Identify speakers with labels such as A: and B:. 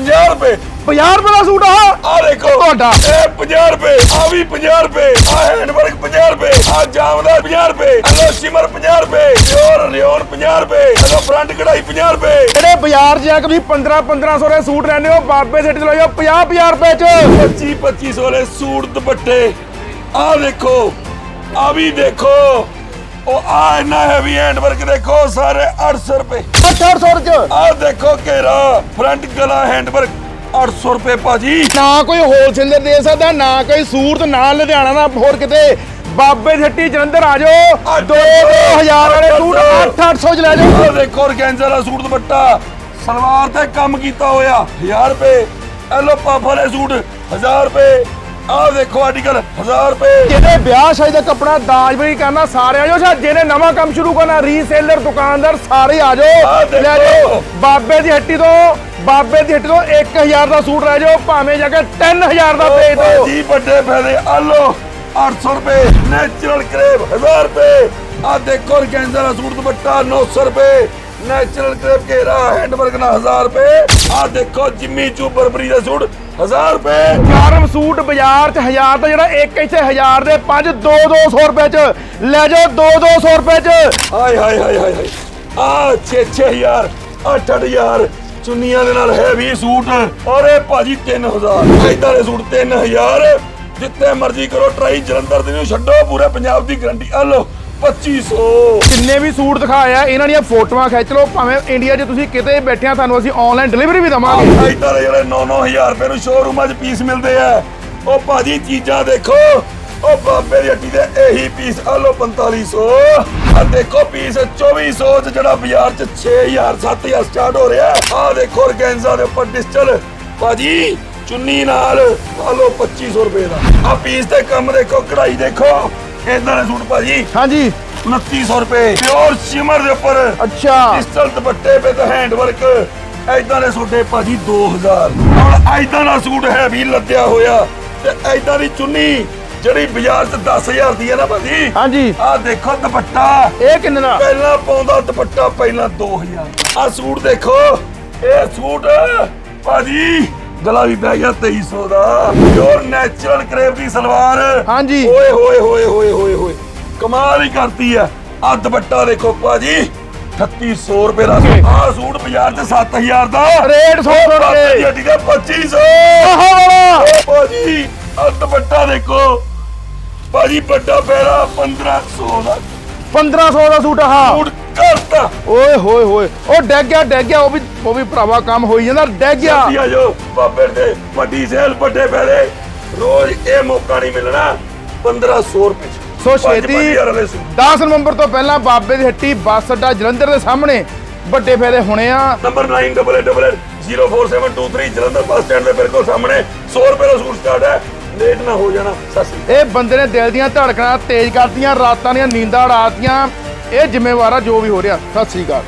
A: 50 ਰੁਪਏ।
B: 50 ਰੁਪਏ ਦਾ ਸੂਟ ਆ।
A: ਆ ਦੇਖੋ।
B: ਤੁਹਾਡਾ।
A: ਇਹ 50 ਰੁਪਏ ਆ ਵੀ 50 ਰੁਪਏ ਆ ਹੈਂਡਵਰਕ 50 ਰੁਪਏ ਆ ਜਾਮਦਾਰ 50 ਰੁਪਏ ਹਲੋ ਸ਼ਿਮਰ 50 ਰੁਪਏ ਪਿਓਰ ਰਿਓਨ 50 ਰੁਪਏ ਹਲੋ ਫਰੰਟ ਕਢਾਈ 50 ਰੁਪਏ।
B: ਜਿਹੜੇ ਬਾਜ਼ਾਰ 'ਚ ਜਾ ਕੇ ਤੁਸੀਂ 15 1500 ਦੇ ਸੂਟ ਲੈਣੇ ਹੋ ਬਾਬੇ ਤੋਂ ਲਓ 50 50 ਰੁਪਏ 'ਚ।
A: 25 2500 ਵਾਲੇ ਸੂਟ ਦੁਪੱਟੇ। ਆ ਦੇਖੋ ਆ ਵੀ ਦੇਖੋ। ਉਹ ਆ ਇੰਨਾ ਹੈਵੀ ਹੈਂਡਵਰਕ ਦੇਖੋ ਸਾਰੇ 800 ਰੁਪਏ।
B: 800 'ਚ
A: ਆ ਦੇਖੋ ਘੇਰਾ ਫਰੰਟ ਗਲਾ ਹੈਂਡਵਰਕ 800 ਰੁਪਏ ਭਾਜੀ।
B: ਨਾ ਕੋਈ ਹੋਲਸੇਲਰ ਦੇ ਸਕਦਾ ਨਾ ਕੋਈ ਸੂਰਤ ਨਾ ਲੁਧਿਆਣਾ ਨਾ ਹੋਰ ਕਿਤੇ। ਬਾਬੇ ਹੱਟੀ ਜਲੰਧਰ ਆ ਜਾਓ।
A: ਆ
B: 2 2000 ਵਾਲੇ ਸੂਟ 8-800 ਚ ਲੈ ਜਾਓ।
A: ਆ ਦੇਖੋ ਔਰਗੈਂਜ਼ਾ ਦਾ ਸੂਟ ਦੁਪੱਟਾ। ਸਲਵਾਰ ਤੇ ਕੰਮ ਕੀਤਾ ਹੋਇਆ 1000 ਰੁਪਏ। ਐਲੋ ਪਫ ਵਾਲੇ ਸੂਟ 1000 ਰੁਪਏ। ਆ ਦੇਖੋ ਆਰਟੀਕਲ 1000 ਰੁਪਏ।
B: ਜਿਹਨੇ ਵਿਆਹ ਸ਼ਾਦੀ ਦਾ ਕੱਪੜਾ ਦਾਜ ਵੀ ਕਰਨਾ ਸਾਰੇ ਆ ਜਾਓ ਜਾਂ ਜਿਹਨੇ ਨਵਾਂ ਕੰਮ ਸ਼ੁਰੂ ਕਰਨਾ ਰੀਸੇਲਰ ਦੁਕਾਨਦਾਰ ਸਾਰੇ ਆ
A: ਆਹ
B: ਜਾਓ
A: ਦੇਖੋ।
B: ਲੈ ਜਾਓ ਬਾਬੇ ਦੀ ਹੱਟੀ ਤੋਂ ਬਾਬੇ ਦੀ ਹੱਟੀ ਤੋਂ 1000 ਦਾ ਸੂਟ ਲੈ ਜਾਓ ਭਾਵੇਂ ਜਾ ਕੇ 3000 ਦਾ ਵੇਚ ਦਿਓ।
A: ਜੀ ਵੱਡੇ ਫਾਇਦੇ। ਆਲੋ 800 ਰੁਪਏ ਨੈਚੁਰਲ ਕਰੇਬ 1000 ਰੁਪਏ। ਆ ਦੇਖੋ ਔਰਗੈਂਜ਼ਾ ਦਾ ਸੂਟ ਦੁਪੱਟਾ 900 ਰੁਪਏ। ਨੈਚੁਰਲ ਕਰੇਬ ਘੇਰਾ ਹੈਂਡਵਰਕ ਨਾਲ 1000 ਰੁਪਏ। ਆ ਦੇਖੋ ਜਿੰਮੀ ਚੂ ਬਰਬਰੀ ਦਾ ਸੂਟ 1000 ਰੁਪਏ।
B: ਗਰਮ ਸੂਟ ਬਾਜ਼ਾਰ 'ਚ 1000 ਦਾ ਜਿਹੜਾ ਇੱਕ ਇੱਥੇ 1000 ਦੇ ਪੰਜ 2 200 ਰੁਪਏ 'ਚ। ਲੈ ਜਾਓ 2 200 ਰੁਪਏ 'ਚ।
A: ਹਾਏ ਹਾਏ ਹਾਏ ਹਾਏ ਹਾਏ। ਆ 6-6000 8-8000 ਚੁੰਨੀਆਂ ਦੇ ਨਾਲ ਹੈਵੀ ਸੂਟ। ਔਰ ਭਾਜੀ 3000 ਇਦਾਂ ਦੇ ਸੂਟ 3000 ਜਿੱਤੇ ਮਰਜ਼ੀ ਕਰੋ ਟਰਾਈ ਜਲੰਧਰ ਦੇ ਨੂੰ ਛੱਡੋ ਪੂਰੇ ਪੰਜਾਬ ਦੀ ਗਰੰਟੀ ਆ ਲਓ 2500
B: ਜਿੰਨੇ ਵੀ ਸੂਟ ਦਿਖਾਏ ਆ ਇਹਨਾਂ ਦੀਆਂ ਫੋਟੋਆਂ ਖਿੱਚ ਲਓ ਭਾਵੇਂ ਇੰਡੀਆ 'ਚ ਤੁਸੀਂ ਕਿਤੇ ਬੈਠੇ ਆ ਤੁਹਾਨੂੰ ਅਸੀਂ ਆਨਲਾਈਨ ਡਿਲੀਵਰੀ ਵੀ ਦਵਾਂਗੇ।
A: ਦੇ ਜਿਹੜੇ 9-9000 ਰੁਪਏ ਨੂੰ ਸ਼ੋਰੂਮਾਂ 'ਚ ਪੀਸ ਮਿਲਦੇ ਆ। ਉਹ ਭਾਜੀ ਚੀਜ਼ਾਂ ਦੇਖੋ ਉਹ ਬਾਬੇ ਦੀ ਹੱਟੀ ਦੇ ਇਹੀ ਪੀਸ ਆ ਲਓ 4500 ਆ ਦੇਖੋ ਪੀਸ 2400 ਚ ਜਿਹੜਾ ਬਾਜ਼ਾਰ 'ਚ 6000 7000 ਸਟਾਰਟ ਹੋ ਰਿਹਾ। ਆ ਦੇਖੋ ਔਰਗੈਂਜ਼ਾ ਦੇ ਉੱਪਰ ਡਿਜੀਟਲ ਭਾਜੀ ਚੁੰਨੀ ਨਾਲ ਆ ਲਓ 2500 ਰੁਪਏ ਦਾ। ਆ ਪੀਸ ਤੇ ਕੰਮ ਦੇਖੋ ਕਢਾਈ ਦੇਖੋ। ਇਦਾਂ ਦੇ ਸੂਟ ਭਾਜੀ।
B: ਹਾਂਜੀ।
A: 2900 ਰੁਪਏ। ਪਿਓਰ ਸ਼ਿਮਰ ਦੇ ਉੱਪਰ।
B: ਅੱਛਾ।
A: ਡਿਜੀਟਲ ਦੁਪੱਟੇ ਵਿਦ ਹੈਂਡ ਵਰਕ ਐਦਾਂ ਦੇ ਸੂਟੇ ਭਾਜੀ 2000 ਹੁਣ ਐਦਾਂ ਦਾ ਸੂਟ ਹੈ ਵੀ ਲੱਦਿਆ ਹੋਇਆ। ਤੇ ਐਦਾਂ ਦੀ ਚੁੰਨੀ ਜਿਹੜੀ ਬਾਜ਼ਾਰ 'ਚ 10000 ਦੀ ਹੈ ਨਾ ਭਾਜੀ?
B: ਹਾਂਜੀ।
A: ਆਹ ਦੇਖੋ ਦੁਪੱਟਾ।
B: ਇਹ ਕਿੰਨੇ ਦਾ?
A: ਪਹਿਲਾਂ ਪਾਉਂਦਾ ਦੁਪੱਟਾ ਪਹਿਲਾਂ 2000 ਆਹ ਸੂਟ ਦੇਖੋ। ਇਹ ਸੂਟ ਭਾਜੀ ਗਲਾ ਵੀ ਪੈ ਗਿਆ 2300 ਦਾ। ਪਿਓਰ ਨੈਚੁਰਲ ਕਰੇਪ ਦੀ ਸਲਵਾਰ।
B: ਹਾਂਜੀ।
A: ਓਏ ਹੋਏ ਹੋਏ ਹੋਏ ਹੋਏ ਹੋਏ। ਕਮਾਲ ਹੀ ਕਰਤੀ ਆ ਆਹ ਦੁਪੱਟਾ ਦੇਖੋ ਭਾਜੀ। 3600 ਰੁਪਏ ਦਾ। ਆਹ ਸੂਟ ਬਾਜ਼ਾਰ 'ਚ 7000 ਦਾ।
B: ਰੇਟ 100
A: ਬਾਬੇ
B: ਰੁਪਏ।
A: ਦੀ ਹੱਟੀ ਦਾ 2500
B: ਆਹਾ ਵਾਲਾ।
A: ਓ ਭਾਜੀ ਆਹ ਦੁਪੱਟਾ ਦੇਖੋ। ਭਾਜੀ ਵੱਡਾ ਪੈਰਾ 1500 ਦਾ।
B: 1500 ਦਾ ਸੂਟ ਆਹ।
A: ਸੂਟ ਕਰਤਾ
B: ਓਏ ਹੋਏ ਹੋਏ ਉਹ ਡੈਗ ਗਿਆ ਡੈਗ ਗਿਆ ਉਹ ਵੀ ਉਹ ਵੀ ਭਰਾਵਾ ਕੰਮ ਹੋਈ ਜਾਂਦਾ ਡੈਗ ਗਿਆ।
A: ਜਲਦੀ ਆ ਜਾਓ ਬਾਬੇ ਦੇ ਵੱਡੀ ਸੇਲ ਵੱਡੇ ਪੈਰੇ ਰੋਜ਼ ਇਹ ਮੌਕਾ ਨਹੀਂ ਮਿਲਣਾ 1500 ਰੁਪਏ।
B: ਸੋ ਛੇਤੀ
A: ਪੰਜ ਹਜ਼ਾਰ ਵਾਲੇ ਸੂਟ।
B: 10 ਨਵੰਬਰ ਤੋਂ ਪਹਿਲਾਂ ਬਾਬੇ ਦੀ ਹੱਟੀ ਬੱਸ ਅੱਡਾ ਜਲੰਧਰ ਦੇ ਸਾਹਮਣੇ। ਵੱਡੇ ਫਾਇਦੇ ਹੋਣੇ ਆ।
A: ਨੰਬਰ 9888047223 ਜਲੰਧਰ ਬੱਸ ਸਟੈਂਡ ਦੇ ਬਿਲਕੁਲ ਸਾਹਮਣੇ। 100 ਰੁਪਏ ਦਾ ਸੂਟ ਸਟਾਰਟ ਹੈ। ਲੇਟ ਨਾ ਹੋ ਜਾਣਾ। ਅਕਾਲ।
B: ਇਹ ਬੰਦੇ ਨੇ ਦਿਲ ਦੀਆਂ ਧੜਕਣਾਂ ਤੇਜ਼ ਕਰਤੀਆਂ ਰਾਤਾਂ ਦੀਆਂ ਨੀਂਦਾਂ ਉਡਾਤੀਆਂ ਇਹ ਜ਼ਿੰਮੇਵਾਰ ਆ ਜੋ ਵੀ ਹੋ ਰਿਹਾ। ਸਤਿ ਸ੍ਰੀ ਅਕਾਲ।